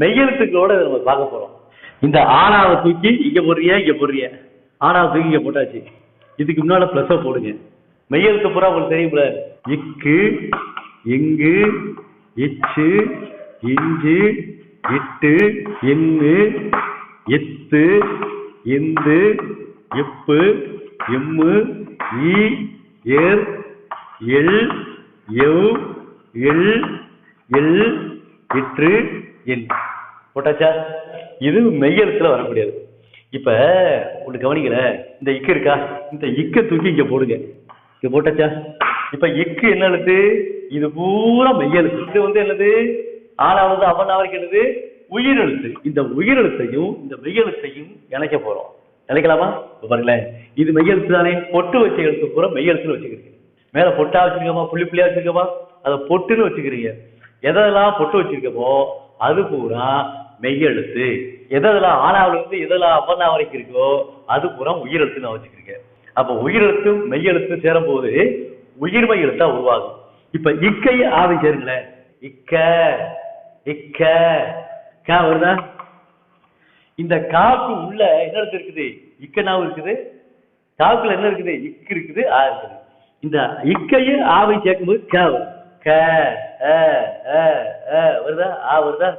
மெய்யெழுத்துக்களோட நம்ம பார்க்க போறோம். இந்த ஆணாவை தூக்கி இங்க போடுறிய இங்க போடுறிய? ஆணாவை தூக்கி இங்க போட்டாச்சு. இதுக்கு முன்னால பிளஸ் போடுங்க. மெய்யெழுத்து பூரா உங்களுக்கு தெரியும்ல இக்கு இங்கு இச்சு இஞ்சு இட்டு இன்னு எத்து எந்து எப்பு எம்மு ஈ ஏர் எல் எவ் எல் எல் இற்று எண் போட்டாச்சா? இது மெய்யெழுத்துல வரக்கூடியது இப்ப ஒண்ணு கவனிக்கல. இந்த இக்கு இருக்கா? இந்த இக்க தூக்கி இங்க போடுங்க. இங்க போட்டாச்சா? இப்ப இக்கு என்ன எழுத்து? இது பூரா மெய்யெழுத்து. இது வந்து என்னது? ஆளாவது அவனாவது என்னது? உயிரெழுத்து. இந்த உயிரெழுத்தையும் இந்த மெய்யெழுத்தையும் இணைக்க போறோம். நினைக்கலாமா பாருங்களேன். இது மெய்யெழுத்து தானே? பொட்டு வச்ச எழுத்து பூரா மெய்யெழுத்துன்னு வச்சுக்கிறீங்க. மேல பொட்டா வச்சிருக்கோமா? புள்ளி புள்ளியா வச்சிருக்கோமா? அதை பொட்டுன்னு வச்சுக்கிறீங்க. எதெல்லாம் பொட்டு வச்சிருக்கோமோ அது பூரா மெய்யெழுத்து எதெல்லாம் ஆனாவில இருந்து எதெல்லாம் அவனா வரைக்கும் இருக்கோ அது பூரா உயிரெழுத்து நான் வச்சுக்கிருக்கேன். அப்ப உயிரெழுத்தும் மெய்யெழுத்தும் சேரும் போது உயிர்மை எழுத்தா உருவாகும். இப்ப இக்கை ஆவி சேருங்களேன். இக்க இக்க. கா வருதா? இந்த காக்கு உள்ள என்ன எழுத்து இருக்குது? இக்கனாவும் இருக்குது. காக்குல என்ன இருக்குது? இக்கு இருக்குது ஆ இருக்குது. இந்த இக்கையும் ஆவை சேர்க்கும்போது க வரும். க வருதா? ஆ வருதா?